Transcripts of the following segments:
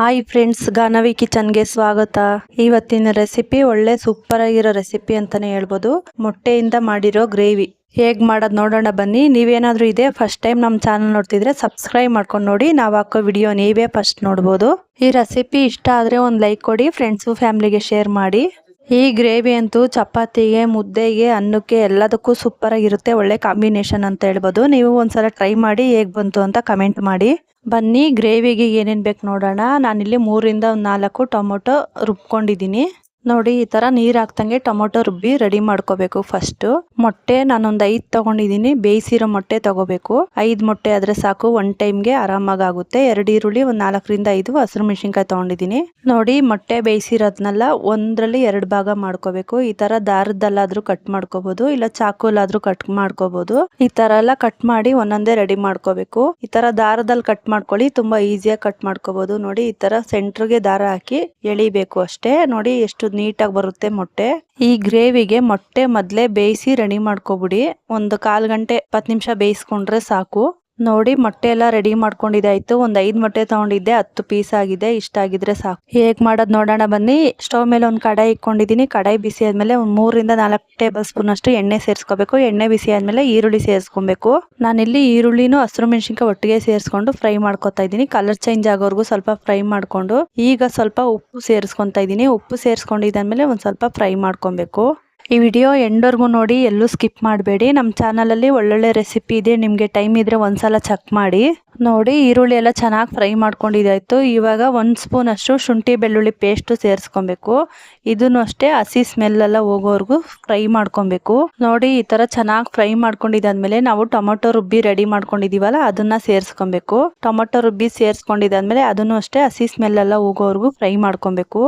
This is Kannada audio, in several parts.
ಹಾಯ್ ಫ್ರೆಂಡ್ಸ್, ಗಾನವಿ ಕಿಚನ್ಗೆ ಸ್ವಾಗತ. ಇವತ್ತಿನ ರೆಸಿಪಿ ಒಳ್ಳೆ ಸೂಪರ್ ಆಗಿರೋ ರೆಸಿಪಿ ಅಂತಾನೆ ಹೇಳ್ಬೋದು. ಮೊಟ್ಟೆಯಿಂದ ಮಾಡಿರೋ ಗ್ರೇವಿ. ಹೇಗ್ ಮಾಡೋದು ನೋಡೋಣ ಬನ್ನಿ. ನೀವೇನಾದ್ರೂ ಇದೆ ಫಸ್ಟ್ ಟೈಮ್ ನಮ್ಮ ಚಾನಲ್ ನೋಡ್ತಿದ್ರೆ ಸಬ್ಸ್ಕ್ರೈಬ್ ಮಾಡ್ಕೊಂಡು ನೋಡಿ. ನಾವು ಹಾಕೋ ವಿಡಿಯೋ ನೀವೇ ಫಸ್ಟ್ ನೋಡ್ಬೋದು. ಈ ರೆಸಿಪಿ ಇಷ್ಟ ಆದ್ರೆ ಒಂದು ಲೈಕ್ ಕೊಡಿ ಫ್ರೆಂಡ್ಸು ಫ್ಯಾಮಿಲಿಗೆ ಶೇರ್ ಮಾಡಿ. ಈ ಗ್ರೇವಿ ಅಂತೂ ಚಪಾತಿಗೆ, ಮುದ್ದೆಗೆ, ಅನ್ನಕ್ಕೆ ಎಲ್ಲದಕ್ಕೂ ಸೂಪರ್ ಆಗಿರುತ್ತೆ. ಒಳ್ಳೆ ಕಾಂಬಿನೇಷನ್ ಅಂತ ಹೇಳ್ಬೋದು. ನೀವು ಒಂದ್ಸಲ ಟ್ರೈ ಮಾಡಿ ಹೇಗೆ ಬಂತು ಅಂತ ಕಮೆಂಟ್ ಮಾಡಿ. ಬನ್ನಿ, ಗ್ರೇವಿಗೆ ಏನೇನು ಬೇಕು ನೋಡೋಣ. ನಾನಿಲ್ಲಿ ಮೂರಿಂದ ಒಂದು ನಾಲ್ಕು ಟೊಮೊಟೊ ರುಬ್ಕೊಂಡಿದ್ದೀನಿ. ನೋಡಿ, ಈ ತರ ನೀರ್ ಹಾಕ್ದಂಗೆ ಟೊಮೊಟೊ ರುಬ್ಬಿ ರೆಡಿ ಮಾಡ್ಕೋಬೇಕು ಫಸ್ಟ್ ಮೊಟ್ಟೆ ನಾನೊಂದ್ ಐದ್ ತಗೊಂಡಿದೀನಿ, ಬೇಯಿಸಿರೋ ಮೊಟ್ಟೆ ತಗೋಬೇಕು. ಐದ್ ಮೊಟ್ಟೆ ಆದ್ರೆ ಸಾಕು ಒನ್ ಟೈಮ್ಗೆ ಆರಾಮಾಗಿ ಆಗುತ್ತೆ ಎರಡು ಈರುಳ್ಳಿ, ಒಂದ್ ನಾಲ್ಕರಿಂದ ಐದು ಹಸಿರು ಮೆಣಸಿನ್ಕಾಯಿ ತಗೊಂಡಿದೀನಿ. ನೋಡಿ, ಮೊಟ್ಟೆ ಬೇಯಿಸಿರೋದ್ನೆಲ್ಲ ಒಂದ್ರಲ್ಲಿ ಎರಡು ಭಾಗ ಮಾಡ್ಕೋಬೇಕು. ಈ ತರ ದಾರದಲ್ಲಾದ್ರೂ ಕಟ್ ಮಾಡ್ಕೋಬಹುದು ಇಲ್ಲ ಚಾಕುಲಾದ್ರೂ ಕಟ್ ಮಾಡ್ಕೋಬಹುದು ಈ ತರ ಎಲ್ಲ ಕಟ್ ಮಾಡಿ ಒಂದೊಂದೇ ರೆಡಿ ಮಾಡ್ಕೋಬೇಕು. ಈ ತರ ದಾರದಲ್ಲಿ ಕಟ್ ಮಾಡ್ಕೊಳ್ಳಿ, ತುಂಬಾ ಈಸಿಯಾಗಿ ಕಟ್ ಮಾಡ್ಕೋಬಹುದು ನೋಡಿ, ಈ ತರ ಸೆಂಟ್ರಿಗೆ ದಾರ ಹಾಕಿ ಎಳಿಬೇಕು ಅಷ್ಟೇ. ನೋಡಿ, ಎಷ್ಟು ನೀಟಾಗಿ ಬರುತ್ತೆ ಮೊಟ್ಟೆ. ಈ ಗ್ರೇವಿಗೆ ಮೊಟ್ಟೆ ಮೊದಲೇ ಬೇಯಿಸಿ ರೆಡಿ ಮಾಡ್ಕೊಬಿಡಿ. ಒಂದು ಕಾಲು ಗಂಟೆ, ಇಪ್ಪತ್ತು ನಿಮಿಷ ಬೇಯಿಸ್ಕೊಂಡ್ರೆ ಸಾಕು. ನೋಡಿ, ಮೊಟ್ಟೆ ಎಲ್ಲ ರೆಡಿ ಮಾಡ್ಕೊಂಡಿದ್ದಾಯ್ತು. ಒಂದ್ ಐದ್ ಮೊಟ್ಟೆ ತಗೊಂಡಿದ್ದೆ, ಹತ್ತು ಪೀಸ್ ಆಗಿದೆ, ಇಷ್ಟ ಆಗಿದ್ರೆ ಸಾಕು. ಹೇಗ್ ಮಾಡೋದ್ ನೋಡೋಣ ಬನ್ನಿ. ಸ್ಟವ್ ಮೇಲೆ ಒಂದ್ ಕಡಾಯಿ ಇಟ್ಕೊಂಡಿದೀನಿ ಕಡಾಯಿ ಬಿಸಿ ಆದ್ಮೇಲೆ ಒಂದ್ ಮೂರಿಂದ ನಾಲ್ಕು ಟೇಬಲ್ ಸ್ಪೂನ್ ಅಷ್ಟು ಎಣ್ಣೆ ಸೇರಿಸ್ಕೋಬೇಕು. ಎಣ್ಣೆ ಬಿಸಿ ಆದ್ಮೇಲೆ ಈರುಳ್ಳಿ ಸೇರಿಸ್ಕೊಬೇಕು. ನಾನಿಲ್ಲಿ ಈರುಳ್ಳಿನೂ ಹಸಿರು ಮೆಣಸಿನ್ಕಾಯಿ ಒಟ್ಟಿಗೆ ಸೇರಿಸ್ಕೊಂಡು ಫ್ರೈ ಮಾಡ್ಕೊತಾ ಇದ್ದೀನಿ. ಕಲರ್ ಚೇಂಜ್ ಆಗೋವರೆಗೂ ಸ್ವಲ್ಪ ಫ್ರೈ ಮಾಡ್ಕೊಂಡು, ಈಗ ಸ್ವಲ್ಪ ಉಪ್ಪು ಸೇರಿಸ್ಕೊತಾ ಇದ್ದೀನಿ. ಉಪ್ಪು ಸೇರಿಸ್ಕೊಂಡಿದ್ದಾದ್ಮೇಲೆ ಒಂದ್ ಸ್ವಲ್ಪ ಫ್ರೈ ಮಾಡ್ಕೊಬೇಕು. ಈ ವಿಡಿಯೋ ಎಂಡವರೆಗೂ ನೋಡಿ, ಎಲ್ಲೂ ಸ್ಕಿಪ್ ಮಾಡಬೇಡಿ. ನಮ್ಮ ಚಾನಲಲ್ಲಿ ಒಳ್ಳೊಳ್ಳೆ ರೆಸಿಪಿ ಇದೆ, ನಿಮಗೆ ಟೈಮ್ ಇದ್ರೆ ಒಂದ್ಸಲ ಚೆಕ್ ಮಾಡಿ. ನೋಡಿ, ಈರುಳ್ಳಿ ಎಲ್ಲ ಚೆನ್ನಾಗಿ ಫ್ರೈ ಮಾಡ್ಕೊಂಡಿದ್ದಾಯಿತು. ಇವಾಗ ಒಂದು ಸ್ಪೂನ್ ಅಷ್ಟು ಶುಂಠಿ ಬೆಳ್ಳುಳ್ಳಿ ಪೇಸ್ಟು ಸೇರಿಸ್ಕೊಬೇಕು. ಇದನ್ನು ಅಷ್ಟೇ, ಹಸಿ ಸ್ಮೆಲ್ಲೆಲ್ಲ ಹೋಗೋವರೆಗೂ ಫ್ರೈ ಮಾಡ್ಕೊಬೇಕು. ನೋಡಿ, ಈ ಥರ ಚೆನ್ನಾಗಿ ಫ್ರೈ ಮಾಡ್ಕೊಂಡಿದ್ದಾದ್ಮೇಲೆ ನಾವು ಟೊಮೊಟೊ ರುಬ್ಬಿ ರೆಡಿ ಮಾಡ್ಕೊಂಡಿದ್ದೀವಲ್ಲ, ಅದನ್ನು ಸೇರಿಸ್ಕೊಬೇಕು. ಟೊಮೊಟೊ ರುಬ್ಬಿ ಸೇರಿಸ್ಕೊಂಡಿದ್ದಾದ್ಮೇಲೆ ಅದನ್ನು ಅಷ್ಟೇ, ಹಸಿ ಸ್ಮೆಲ್ಲೆಲ್ಲ ಹೋಗೋವರೆಗೂ ಫ್ರೈ ಮಾಡ್ಕೊಬೇಕು.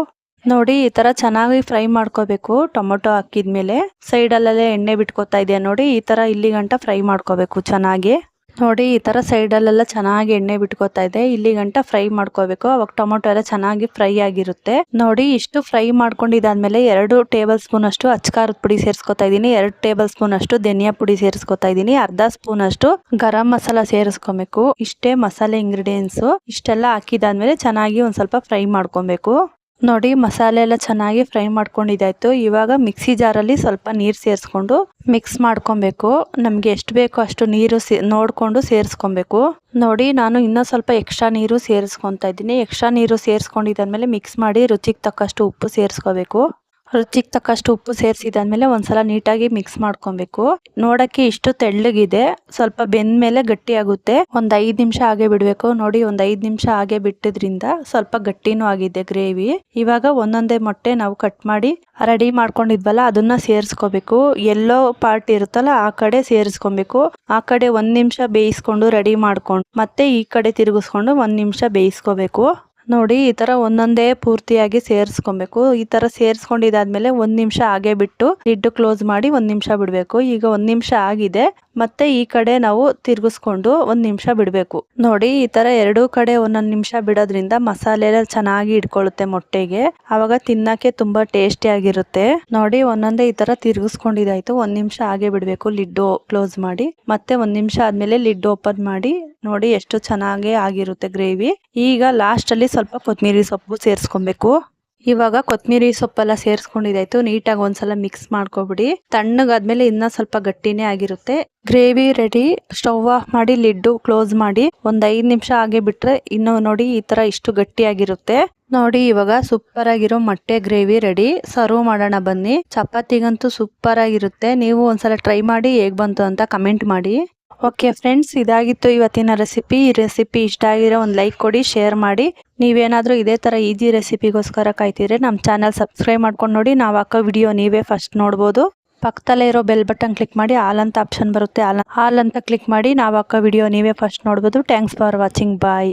ನೋಡಿ, ಈ ತರ ಚೆನ್ನಾಗಿ ಫ್ರೈ ಮಾಡ್ಕೋಬೇಕು. ಟೊಮೊಟೊ ಹಾಕಿದ್ಮೇಲೆ ಸೈಡಲ್ಲೆಲ್ಲ ಎಣ್ಣೆ ಬಿಟ್ಕೋತಾ ಇದೆ ನೋಡಿ, ಈ ತರ ಇಲ್ಲಿ ಗಂಟ ಫ್ರೈ ಮಾಡ್ಕೋಬೇಕು ಚೆನ್ನಾಗಿ. ನೋಡಿ, ಈ ತರ ಸೈಡಲ್ಲೆಲ್ಲ ಚೆನ್ನಾಗಿ ಎಣ್ಣೆ ಬಿಟ್ಕೋತಾ ಇದೆ. ಇಲ್ಲಿ ಗಂಟ ಫ್ರೈ ಮಾಡ್ಕೋಬೇಕು. ಅವಾಗ ಟೊಮೊಟೊ ಎಲ್ಲ ಚೆನ್ನಾಗಿ ಫ್ರೈ ಆಗಿರುತ್ತೆ. ನೋಡಿ, ಇಷ್ಟು ಫ್ರೈ ಮಾಡ್ಕೊಂಡಿದ್ದಾದ್ಮೇಲೆ ಎರಡು ಟೇಬಲ್ ಸ್ಪೂನ್ ಅಷ್ಟು ಅಚ್ಕಾರದ ಪುಡಿ ಸೇರಿಸ್ಕೊತಾ ಇದ್ದೀನಿ ಎರಡು ಟೇಬಲ್ ಸ್ಪೂನ್ ಅಷ್ಟು ಧನಿಯಾ ಪುಡಿ ಸೇರಿಸ್ಕೊತಾ ಇದ್ದೀನಿ ಅರ್ಧ ಸ್ಪೂನ್ ಅಷ್ಟು ಗರಂ ಮಸಾಲ ಸೇರಿಸ್ಕೊಬೇಕು. ಇಷ್ಟೇ ಮಸಾಲೆ ಇಂಗ್ರೀಡಿಯೆಂಟ್ಸ್ ಇಷ್ಟೆಲ್ಲ ಹಾಕಿದಾದ್ಮೇಲೆ ಚೆನ್ನಾಗಿ ಒಂದ್ ಸ್ವಲ್ಪ ಫ್ರೈ ಮಾಡ್ಕೊಬೇಕು. ನೋಡಿ, ಮಸಾಲೆ ಎಲ್ಲ ಚೆನ್ನಾಗಿ ಫ್ರೈ ಮಾಡ್ಕೊಂಡಿದ್ದಾಯ್ತು. ಇವಾಗ ಮಿಕ್ಸಿ ಜಾರಲ್ಲಿ ಸ್ವಲ್ಪ ನೀರು ಸೇರಿಸ್ಕೊಂಡು ಮಿಕ್ಸ್ ಮಾಡ್ಕೊಬೇಕು. ನಮಗೆ ಎಷ್ಟು ಬೇಕೋ ಅಷ್ಟು ನೀರು ಸೇ, ನೋಡಿಕೊಂಡು ಸೇರಿಸ್ಕೊಬೇಕು. ನೋಡಿ, ನಾನು ಇನ್ನೂ ಸ್ವಲ್ಪ ಎಕ್ಸ್ಟ್ರಾ ನೀರು ಸೇರಿಸ್ಕೊತಾ ಇದ್ದೀನಿ. ಎಕ್ಸ್ಟ್ರಾ ನೀರು ಸೇರಿಸ್ಕೊಂಡಿದ್ದಾದ್ಮೇಲೆ ಮಿಕ್ಸ್ ಮಾಡಿ ರುಚಿಗೆ ತಕ್ಕಷ್ಟು ಉಪ್ಪು ಸೇರಿಸ್ಕೋಬೇಕು. ರುಚಿಗೆ ತಕ್ಕಷ್ಟು ಉಪ್ಪು ಸೇರಿಸಿದಾದ್ಮೇಲೆ ಒಂದ್ಸಲ ನೀಟಾಗಿ ಮಿಕ್ಸ್ ಮಾಡ್ಕೊಬೇಕು. ನೋಡಕ್ಕೆ ಇಷ್ಟು ತೆಳ್ಳಗಿದೆ, ಸ್ವಲ್ಪ ಬೆಂದ ಮೇಲೆ ಗಟ್ಟಿ ಆಗುತ್ತೆ ಒಂದ್ ಐದ್ ನಿಮಿಷ ಹಾಗೆ ಬಿಡ್ಬೇಕು. ನೋಡಿ, ಒಂದ್ ಐದ್ ನಿಮಿಷ ಹಾಗೆ ಬಿಟ್ಟಿದ್ರಿಂದ ಸ್ವಲ್ಪ ಗಟ್ಟಿನೂ ಆಗಿದೆ ಗ್ರೇವಿ. ಇವಾಗ ಒಂದೊಂದೇ ಮೊಟ್ಟೆ ನಾವು ಕಟ್ ಮಾಡಿ ರೆಡಿ ಮಾಡ್ಕೊಂಡಿದ್ವಲ್ಲ, ಅದನ್ನ ಸೇರಿಸ್ಕೋಬೇಕು. ಎಲ್ಲೋ ಪಾರ್ಟ್ ಇರುತ್ತಲ್ಲ, ಆ ಕಡೆ ಸೇರಿಸ್ಕೊಬೇಕು. ಆ ಕಡೆ ಒಂದ್ ನಿಮಿಷ ಬೇಯಿಸ್ಕೊಂಡು ರೆಡಿ ಮಾಡ್ಕೊಂಡು, ಮತ್ತೆ ಈ ಕಡೆ ತಿರುಗಿಸ್ಕೊಂಡು ಒಂದ್ ನಿಮಿಷ ಬೇಯಿಸ್ಕೋಬೇಕು. ನೋಡಿ ಈ ತರ ಒಂದೊಂದೇ ಪೂರ್ತಿಯಾಗಿ ಸೇರಿಸ್ಕೊಬೇಕು. ಈ ತರ ಸೇರಿಸ್ಕೊಂಡಿದ್ದಾದ್ಮೇಲೆ ಒಂದು ನಿಮಿಷ ಹಾಗೆ ಬಿಟ್ಟು ಲಿಡ್ ಕ್ಲೋಸ್ ಮಾಡಿ ಒಂದು ನಿಮಿಷ ಬಿಡಬೇಕು. ಈಗ ಒಂದು ನಿಮಿಷ ಆಗಿದೆ. ಮತ್ತೆ ಈ ಕಡೆ ನಾವು ತಿರ್ಗಿಸ್ಕೊಂಡು ಒಂದು ನಿಮಿಷ ಬಿಡಬೇಕು. ನೋಡಿ, ಈ ತರ ಎರಡೂ ಕಡೆ ಒಂದೊಂದು ನಿಮಿಷ ಬಿಡೋದ್ರಿಂದ ಮಸಾಲೆ ಎಲ್ಲ ಚೆನ್ನಾಗಿ ಇಟ್ಕೊಳ್ಳುತ್ತೆ ಮೊಟ್ಟೆಗೆ. ಅವಾಗ ತಿನ್ನಕ್ಕೆ ತುಂಬಾ ಟೇಸ್ಟಿ ಆಗಿರುತ್ತೆ. ನೋಡಿ, ಒಂದೊಂದೇ ಈ ತರ ತಿರ್ಗಿಸ್ಕೊಂಡಿದಾಯ್ತು ಒಂದ್ ನಿಮಿಷ ಹಾಗೆ ಬಿಡಬೇಕು, ಲಿಡ್ ಕ್ಲೋಸ್ ಮಾಡಿ. ಮತ್ತೆ ಒಂದ್ ನಿಮಿಷ ಆದ್ಮೇಲೆ ಲಿಡ್ ಓಪನ್ ಮಾಡಿ. ನೋಡಿ, ಎಷ್ಟು ಚೆನ್ನಾಗಿ ಆಗಿರುತ್ತೆ ಗ್ರೇವಿ. ಈಗ ಲಾಸ್ಟ್ ಅಲ್ಲಿ ಸ್ವಲ್ಪ ಕೊತ್ತಂಬರಿ ಸೊಪ್ಪು ಸೇರಿಸ್ಕೊಬೇಕು. ಇವಾಗ ಕೊತ್ತಂಬರಿ ಸೊಪ್ಪೆಲ್ಲ ಸೇರಿಸ್ಕೊಂಡಿದ್ದಾಯ್ತು. ನೀಟಾಗಿ ಒಂದ್ಸಲ ಮಿಕ್ಸ್ ಮಾಡ್ಕೊಬಿಡಿ. ತಣ್ಣಗಾದ್ಮೇಲೆ ಇನ್ನ ಸ್ವಲ್ಪ ಗಟ್ಟಿನೇ ಆಗಿರುತ್ತೆ. ಗ್ರೇವಿ ರೆಡಿ ಸ್ಟವ್ ಆಫ್ ಮಾಡಿ ಲಿಡ್ಡು ಕ್ಲೋಸ್ ಮಾಡಿ ಒಂದ್ ಐದ್ ನಿಮಿಷ ಹಾಗೆ ಬಿಟ್ರೆ ಇನ್ನು ನೋಡಿ ಈ ತರ ಇಷ್ಟು ಗಟ್ಟಿಯಾಗಿರುತ್ತೆ. ನೋಡಿ ಇವಾಗ ಸೂಪರ್ ಆಗಿರೋ ಮೊಟ್ಟೆ ಗ್ರೇವಿ ರೆಡಿ ಸರ್ವ್ ಮಾಡೋಣ ಬನ್ನಿ. ಚಪಾತಿಗಂತೂ ಸೂಪರ್ ಆಗಿರುತ್ತೆ. ನೀವು ಒಂದ್ಸಲ ಟ್ರೈ ಮಾಡಿ ಹೇಗ್ ಬಂತು ಅಂತ ಕಮೆಂಟ್ ಮಾಡಿ. ಓಕೆ ಫ್ರೆಂಡ್ಸ್ ಇದಾಗಿತ್ತು ಇವತ್ತಿನ ರೆಸಿಪಿ ಈ ರೆಸಿಪಿ ಇಷ್ಟ ಆಗಿರೋ ಒಂದು ಲೈಕ್ ಕೊಡಿ ಶೇರ್ ಮಾಡಿ. ನೀವೇನಾದರೂ ಇದೇ ಥರ ಈಜಿ ರೆಸಿಪಿಗೋಸ್ಕರ ಕಾಯ್ತಿದ್ರೆ ನಮ್ಮ ಚಾನಲ್ ಸಬ್ಸ್ಕ್ರೈಬ್ ಮಾಡ್ಕೊಂಡು ನೋಡಿ. ನಾವು ಹಾಕೋ ವಿಡಿಯೋ ನೀವೇ ಫಸ್ಟ್ ನೋಡ್ಬೋದು. ಪಕ್ಕದಲ್ಲೇ ಇರೋ ಬೆಲ್ ಬಟನ್ ಕ್ಲಿಕ್ ಮಾಡಿ ಆಲ್ ಅಂತ ಆಪ್ಷನ್ ಬರುತ್ತೆ. ಆಲ್ ಆಲ್ ಅಂತ ಕ್ಲಿಕ್ ಮಾಡಿ ನಾವು ಹಾಕೋ ವಿಡಿಯೋ ನೀವೇ ಫಸ್ಟ್ ನೋಡ್ಬೋದು. Thanks for watching. ಬಾಯ್.